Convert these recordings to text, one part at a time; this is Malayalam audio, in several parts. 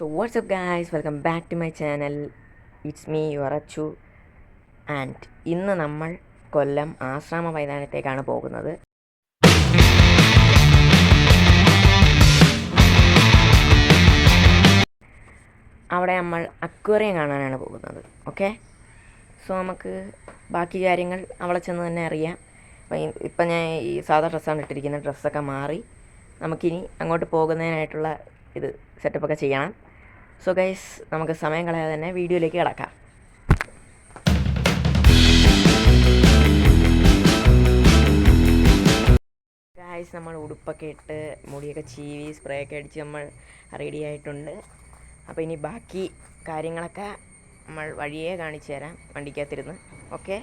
So what's guys welcome back to my channel it's me your Achu and ഇന്ന് നമ്മൾ കൊല്ലം ആശ്രമ മൈതാനത്തേക്കാണ് പോകുന്നത്. അവിടെ നമ്മൾ അക്വേറിയം കാണാനാണ് പോകുന്നത്. ഓക്കെ സോ നമുക്ക് ബാക്കി കാര്യങ്ങൾ അവിടെ ചെന്ന് തന്നെ അറിയാം. ഇപ്പം ഞാൻ ഈ സാധാ ഡ്രസ്സാണ് ഇട്ടിരിക്കുന്നത്. ഡ്രസ്സൊക്കെ മാറി. നമുക്കിനി അങ്ങോട്ട് പോകുന്നതിനായിട്ടുള്ള ഇത് സെറ്റപ്പൊക്കെ ചെയ്യണം. സോ ഗൈസ് നമുക്ക് സമയം കളയാതെ തന്നെ വീഡിയോയിലേക്ക് കിടക്കാം. ഗൈസ് നമ്മൾ ഉടുപ്പൊക്കെ ഇട്ട് മുടിയൊക്കെ ചീവി സ്പ്രേ ഒക്കെ അടിച്ച് നമ്മൾ റെഡി ആയിട്ടുണ്ട്. അപ്പോൾ ഇനി ബാക്കി കാര്യങ്ങളൊക്കെ നമ്മൾ വഴിയേ കാണിച്ചു തരാം വണ്ടിക്കകത്തിരുന്ന്. ഓക്കെ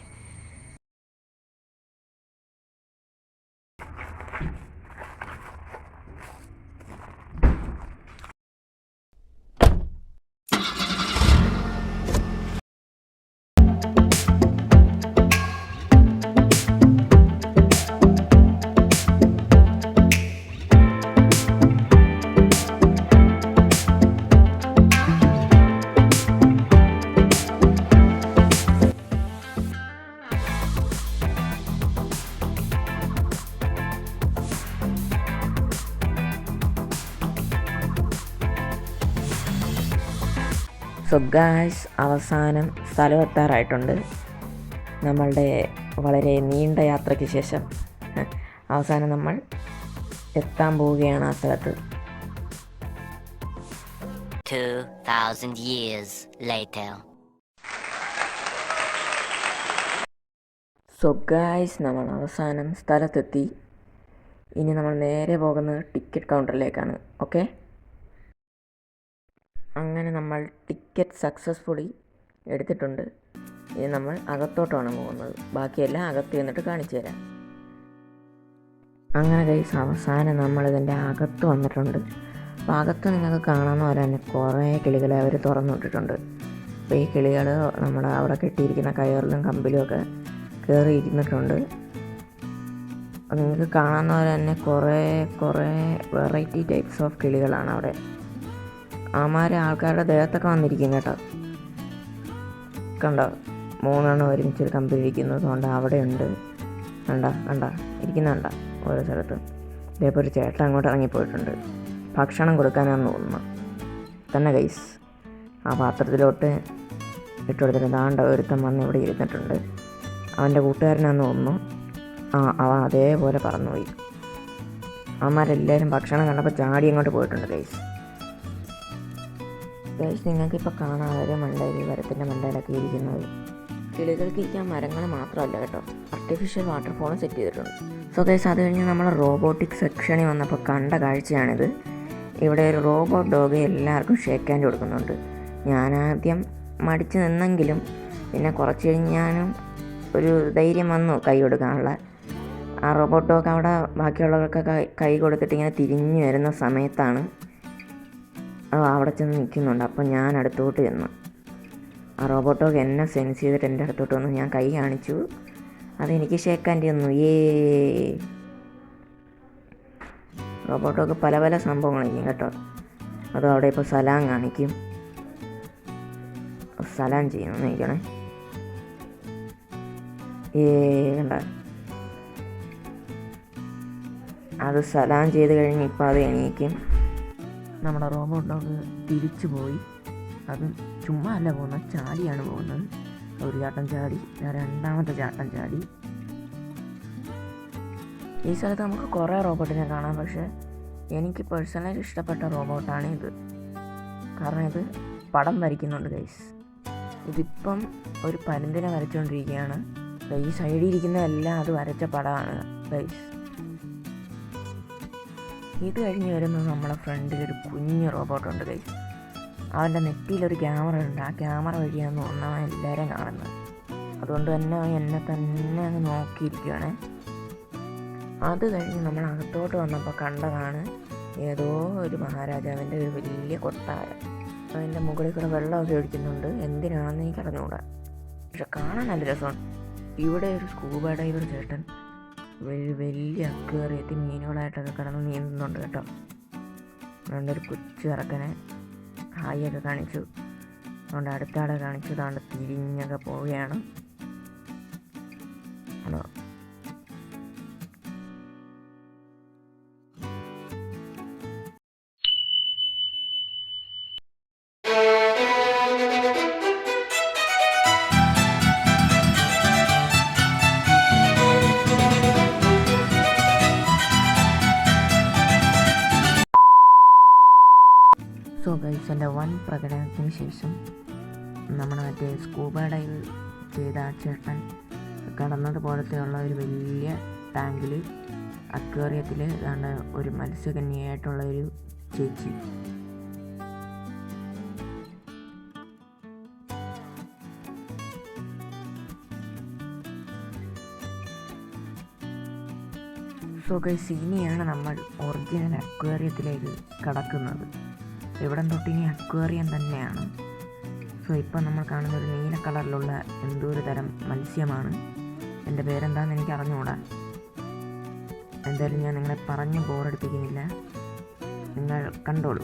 സോ ഗായ്സ് അവസാനം സ്ഥലം എത്താറായിട്ടുണ്ട്. നമ്മളുടെ വളരെ നീണ്ട യാത്രയ്ക്ക് ശേഷം അവസാനം നമ്മൾ എത്താൻ പോവുകയാണ് ആ സ്ഥലത്ത്. 2,000 years later. സോ ഗായ്സ് നമ്മൾ അവസാനം സ്ഥലത്തെത്തി. ഇനി നമ്മൾ നേരെ പോകുന്നത് ടിക്കറ്റ് കൗണ്ടറിലേക്കാണ് ഓക്കെ അങ്ങനെ നമ്മൾ ടിക്കറ്റ് സക്സസ്ഫുള്ളി എടുത്തിട്ടുണ്ട്. ഇനി നമ്മൾ അകത്തോട്ടാണ് പോകുന്നത്. ബാക്കിയെല്ലാം അകത്ത് ചെന്നിട്ട് കാണിച്ചു തരാം. അങ്ങനെ കൈസ് അവസാനം നമ്മളിതിന്റെ അകത്ത് വന്നിട്ടുണ്ട്. അപ്പോൾ അകത്ത് നിങ്ങൾക്ക് കാണാമെന്ന് പറയാൻ കുറേ കിളികളെ അവർ തുറന്നു വിട്ടിട്ടുണ്ട്. അപ്പോൾ ഈ കിളികൾ നമ്മുടെ അവിടെ കെട്ടിയിരിക്കുന്ന കയറിലും കമ്പിലും ഒക്കെ കയറി ഇരുന്നിട്ടുണ്ട്. നിങ്ങൾക്ക് കാണാമെന്ന് പറയാൻ തന്നെ കുറേ കുറേ വെറൈറ്റി ടൈപ്സ് ഓഫ് കിളികളാണ് അവിടെ. ആമാര് ആൾക്കാരുടെ ദേഹത്തൊക്കെ വന്നിരിക്കുന്നു കേട്ടോ. കണ്ടോ? മൂന്നെണ്ണം ഒരുമിച്ച് ഒരു കമ്പി ഇരിക്കുന്നത് കൊണ്ട്? അവിടെയുണ്ട്. കണ്ട? കണ്ട? ഇരിക്കുന്നുണ്ട ഓരോ സ്ഥലത്തും. ഇതേപോലെ ഒരു ചേട്ടൻ അങ്ങോട്ട് ഇറങ്ങിപ്പോയിട്ടുണ്ട്. ഭക്ഷണം കൊടുക്കാനാണെന്ന് തോന്നുന്നു. തന്നെ ഗൈസ് ആ പാത്രത്തിലോട്ട് ഇട്ട് കൊടുത്തിട്ട് ദാണ്ട ഒരുത്തൻ വന്ന് ഇവിടെ ഇരുന്നിട്ടുണ്ട്. അവന്റെ കൂട്ടുകാരനാണെന്ന് തോന്നുന്നു. ആ അവ അതേപോലെ പറന്നുപോയി. അവന്മാരെല്ലാവരും ഭക്ഷണം കണ്ടപ്പോൾ ചാടി അങ്ങോട്ട് പോയിട്ടുണ്ട് ഗൈസ് ഗൈസ് നിങ്ങൾക്കിപ്പോൾ കാണാൻ വളരെ മണ്ടയിൽ മരത്തിന്റെ മണ്ടയിലൊക്കെ ഇരിക്കുന്നത്. കിളികൾക്ക് ഇരിക്കാൻ മരങ്ങൾ മാത്രമല്ല കേട്ടോ. ആർട്ടിഫിഷ്യൽ വാട്ടർഫോളും സെറ്റ് ചെയ്തിട്ടുണ്ട്. സോ ഗൈസ് അത് കഴിഞ്ഞ് നമ്മൾ റോബോട്ടിക് സെക്ഷനിൽ വന്നപ്പോൾ കണ്ട കാഴ്ചയാണിത്. ഇവിടെ ഒരു റോബോട്ട് ഡോഗ് എല്ലാവർക്കും ഷേക്ക് ഹാൻഡ് കൊടുക്കുന്നുണ്ട്. ഞാനാദ്യം മടിച്ച് നിന്നെങ്കിലും പിന്നെ കുറച്ച് കഴിഞ്ഞാലും ഒരു ധൈര്യം വന്നു കൈ കൊടുക്കാനുള്ള. ആ റോബോട്ട് ഡോഗ് അവിടെ ബാക്കിയുള്ളവർക്കൊക്കെ കൈ കൊടുത്തിട്ട് ഇങ്ങനെ തിരിഞ്ഞു വരുന്ന സമയത്താണ് അവിടെ ചെന്ന് നിൽക്കുന്നുണ്ട്. അപ്പോൾ ഞാൻ അടുത്തോട്ട് ചെന്നു. ആ റോബോട്ടോ എന്നെ സെൻസ് ചെയ്തിട്ട് എന്റെ അടുത്തോട്ട് വന്നു. ഞാൻ കൈ കാണിച്ചു. അതെനിക്ക് ഷേക്കാന്റെ ഒന്നു ഏ റോബോട്ടോക്ക് പല പല സംഭവങ്ങളായിരിക്കും കേട്ടോ. അതും അവിടെ ഇപ്പോൾ സലാം കാണിക്കും. സലാം ചെയ്യുന്നു നിൽക്കണേ ഏ കണ്ട. അത് സലാം ചെയ്ത് കഴിഞ്ഞ് ഇപ്പോൾ അത് എണീക്കും. നമ്മുടെ റോബോട്ട് ഡോഗ് തിരിച്ചു പോയി. അത് ചുമ്മാ അല്ല പോകുന്നത് ചാടിയാണ് പോകുന്നത്. ഒരു ചാട്ടം ചാടി രണ്ടാമത്തെ ചാട്ടം ചാടി. ഈ സ്ഥലത്ത് നമുക്ക് കുറേ റോബോട്ടിനെ കാണാം പക്ഷേ എനിക്ക് പേഴ്സണലി ഇഷ്ടപ്പെട്ട റോബോട്ടാണ് ഇത്. കാരണം ഇത് പടം വരയ്ക്കുന്നുണ്ട് ഗൈസ്. ഇതിപ്പം ഒരു പരുന്തിനെ വരച്ചുകൊണ്ടിരിക്കുകയാണ്. ഈ സൈഡിൽ ഇരിക്കുന്നതെല്ലാം അത് വരച്ച പടമാണ് ഗൈസ്. ഇത് കഴിഞ്ഞ് വരുന്നത് നമ്മളെ ഫ്രണ്ടിൽ ഒരു കുഞ്ഞു റോബോട്ടുണ്ട് കൈ അവന്റെ നെറ്റിയിലൊരു ക്യാമറ ഉണ്ട്. ആ ക്യാമറ വഴിയാണ് തോന്നുന്നവൻ എല്ലാവരെയും കാണുന്നത്. അതുകൊണ്ട് തന്നെ അവൻ എന്നെ തന്നെ അങ്ങ് നോക്കിയിരിക്കുകയാണ് അത് കഴിഞ്ഞ് നമ്മൾ അകത്തോട്ട് വന്നപ്പോൾ കണ്ടതാണ് ഏതോ ഒരു മഹാരാജാവിന്റെ ഒരു വലിയ കൊട്ടാരം. അതിന്റെ മുകളിൽ കൂടെ വെള്ളമൊക്കെ ഒഴിക്കുന്നുണ്ട്. എന്തിനാണെന്ന് എനിക്ക് അറിഞ്ഞുകൂടാ. പക്ഷെ കാണാൻ നല്ല രസമാണ്. ഇവിടെ ഒരു സ്കൂബ ഡൈവർ ചേട്ടൻ വലിയ വലിയ അക്വേറിയത്തിൽ മീനുകളായിട്ടൊക്കെ കിടന്ന് നീന്തുന്നുണ്ട് കേട്ടോ. അതുകൊണ്ട് ഒരു കൊച്ചു ഇറക്കനെ കായൊക്കെ കാണിച്ചു. അതുകൊണ്ട് അടുത്ത ആളെ കാണിച്ചു. അതുകൊണ്ട് തിരിഞ്ഞൊക്കെ പോവുകയാണ്. ആണോ? പ്രകടനത്തിന് ശേഷം നമ്മുടെ മറ്റേ സ്കൂബ ഡൈവ് ചെയ്ത ആ ചേട്ടൻ കടന്നതുപോലത്തെയുള്ള ഒരു വലിയ ടാങ്കിൽ അക്വേറിയത്തിൽ ഏതാണ്ട് ഒരു മത്സ്യകന്യായിട്ടുള്ള ഒരു ചേച്ചി. സോ നമ്മൾ ഒറിജിനൽ അക്വേറിയത്തിലേക്ക് കടക്കുന്നത്. ഇവിടം തൊട്ട് ഇനി അക്വേറിയം തന്നെയാണ്. സോ ഇപ്പം നമ്മൾ കാണുന്ന ഒരു നീല കളറിലുള്ള എന്തോ ഒരു തരം മത്സ്യമാണ്. എന്റെ പേരെന്താണെന്ന് എനിക്ക് അറിഞ്ഞുകൂടാ എന്തായാലും ഞാൻ നിങ്ങളെ പറഞ്ഞ് ബോറടിപ്പിക്കുന്നില്ല നിങ്ങൾ കണ്ടോളൂ.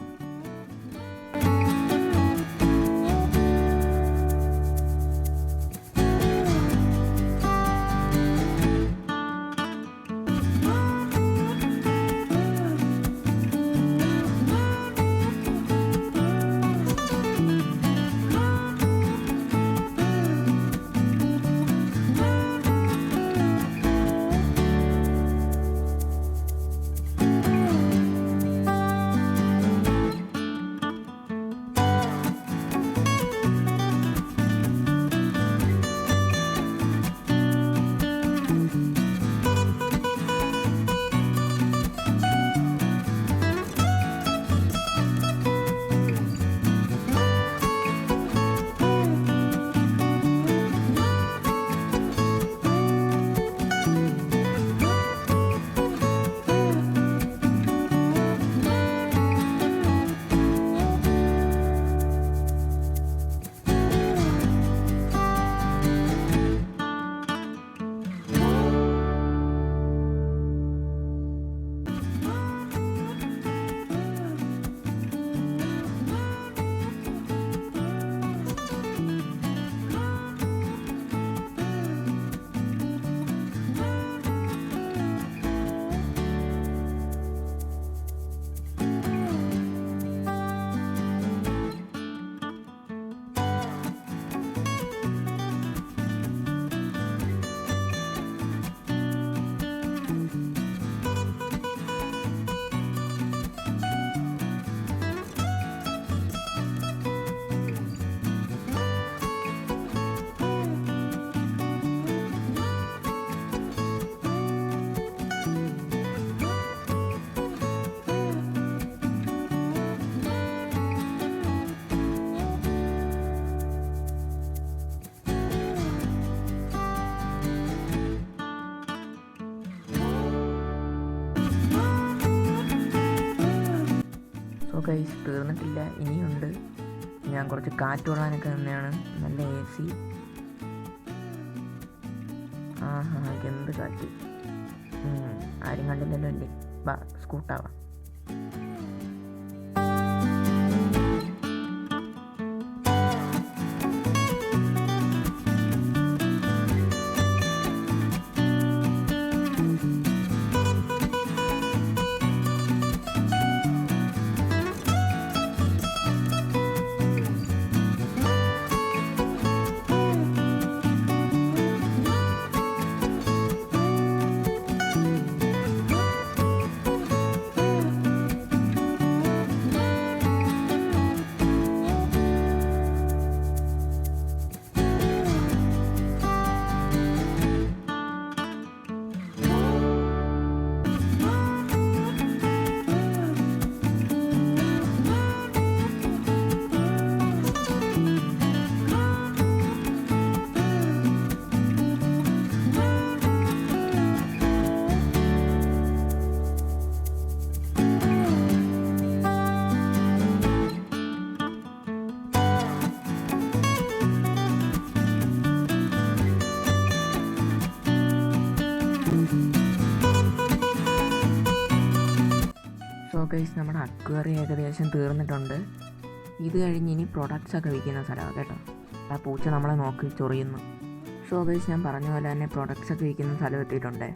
ഗൈസ് തീർന്നിട്ടില്ല ഇനിയുണ്ട്. ഞാൻ കുറച്ച് കാറ്റ് കൊള്ളാനൊക്കെ നിന്നെയാണ് നല്ല എ സി ആഹാ എന്ത് കാറ്റ്. ആരും കണ്ടില്ലല്ലോ അല്ലേ? ബാ സ്കൂട്ടാവാം ഗൈസ് നമ്മുടെ അക്വേറി ഏകദേശം തീർന്നിട്ടുണ്ട്. ഇത് കഴിഞ്ഞ് ഇനി പ്രൊഡക്ട്സ് ഒക്കെ വിൽക്കുന്ന സ്ഥലമാണ് കേട്ടോ. ആ പൂച്ച നമ്മളെ നോക്കി ചൊറിയുന്നു. സോ ഗൈസ് ഞാൻ പറഞ്ഞ പോലെ തന്നെ പ്രൊഡക്ട്സ് ഒക്കെ വിൽക്കുന്ന സ്ഥലം എത്തിയിട്ടുണ്ട്.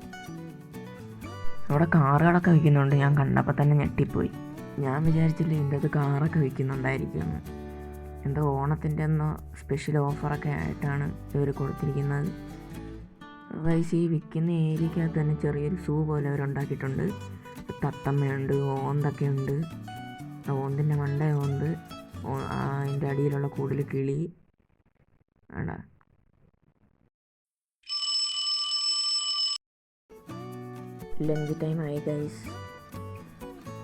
അവിടെ കാറുകളൊക്കെ വിൽക്കുന്നുണ്ട്. ഞാൻ കണ്ടപ്പോൾ തന്നെ ഞെട്ടിപ്പോയി. ഞാൻ വിചാരിച്ചില്ല ഇതിന്റെ അത് കാറൊക്കെ വിൽക്കുന്നുണ്ടായിരിക്കുമെന്ന് എന്തോ ഓണത്തിന്റെ ഒന്നോ സ്പെഷ്യൽ ഓഫറൊക്കെ ആയിട്ടാണ് ഇവർ കൊടുത്തിരിക്കുന്നത്. വൈസ് ഈ വിൽക്കുന്ന ഏരിയക്കകത്ത് തന്നെ ചെറിയൊരു സൂ പോലെ അവരുണ്ടാക്കിയിട്ടുണ്ട്. തത്തമ്മയുണ്ട് ഓന്തൊക്കെ ഉണ്ട് ഓന്തിന്റെ മണ്ട ഓന്ത് അതിന്റെ അടിയിലുള്ള കൂടുതൽ കിളി. ആടാ. ലഞ്ച് ടൈം ആയി ഗൈസ്.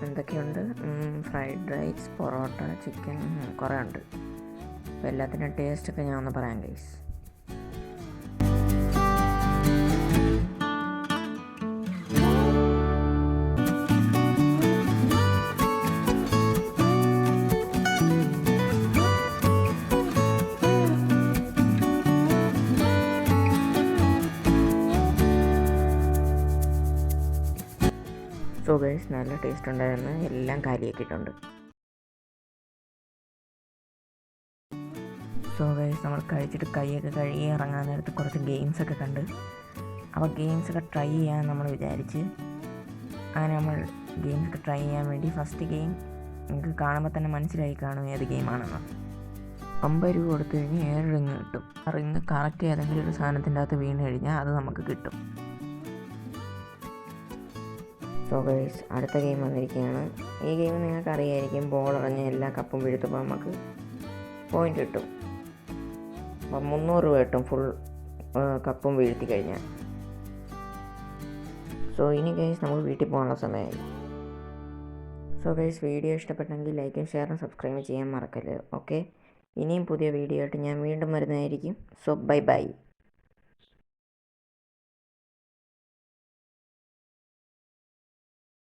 എന്തൊക്കെയുണ്ട്? ഫ്രൈഡ് റൈസ് പൊറോട്ട ചിക്കൻ കുറേ ഉണ്ട്. അപ്പോൾ എല്ലാത്തിന്റെ ടേസ്റ്റൊക്കെ ഞാൻ ഒന്ന് പറയാം ഗൈസ്. സോ ഗൈസ് നല്ല ടേസ്റ്റ് ഉണ്ടായിരുന്നു. എല്ലാം കാലിയാക്കിയിട്ടുണ്ട് സോ ഗൈസ് നമ്മൾ കഴിച്ചിട്ട് കൈയൊക്കെ കഴുകി ഇറങ്ങാൻ നേരത്ത് കുറച്ച് ഗെയിംസൊക്കെ കണ്ട്. അപ്പോൾ ഗെയിംസൊക്കെ ട്രൈ ചെയ്യാൻ നമ്മൾ വിചാരിച്ച്. അങ്ങനെ നമ്മൾ ഗെയിംസ് ഒക്കെ ട്രൈ ചെയ്യാൻ വേണ്ടി ഫസ്റ്റ് ഗെയിം നിങ്ങൾക്ക് കാണുമ്പോൾ തന്നെ മനസ്സിലായി കാണും ഏത് ഗെയിമാണെന്ന് അമ്പത് രൂപ കൊടുത്തു കഴിഞ്ഞാൽ ഏഴ് റിങ് കിട്ടും. ആ റിങ് കറക്റ്റ് ഏതെങ്കിലും ഒരു സാധനത്തിന്റെ അകത്ത് വീണ് കഴിഞ്ഞാൽ അത് നമുക്ക് കിട്ടും. സോ ഗൈസ് അടുത്ത ഗെയിം വന്നിരിക്കുകയാണ്. ഈ ഗെയിം നിങ്ങൾക്ക് അറിയായിരിക്കും ബോൾ എറിഞ്ഞ് എല്ലാ കപ്പും വീഴ്ത്തുമ്പോൾ നമുക്ക് പോയിന്റ് കിട്ടും. അപ്പം മുന്നൂറ് രൂപ കിട്ടും ഫുൾ കപ്പും വീഴ്ത്തി കഴിഞ്ഞാൽ. സോ ഇനി ഗൈസ് നമുക്ക് വീട്ടിൽ പോകാനുള്ള സമയമായി. സോ ഗൈസ് വീഡിയോ ഇഷ്ടപ്പെട്ടെങ്കിൽ ലൈക്കും ഷെയറും സബ്സ്ക്രൈബ് ചെയ്യാൻ മറക്കരുത്. ഓക്കെ ഇനിയും പുതിയ വീഡിയോ ആയിട്ട് ഞാൻ വീണ്ടും വരുന്നതായിരിക്കും. So bye bye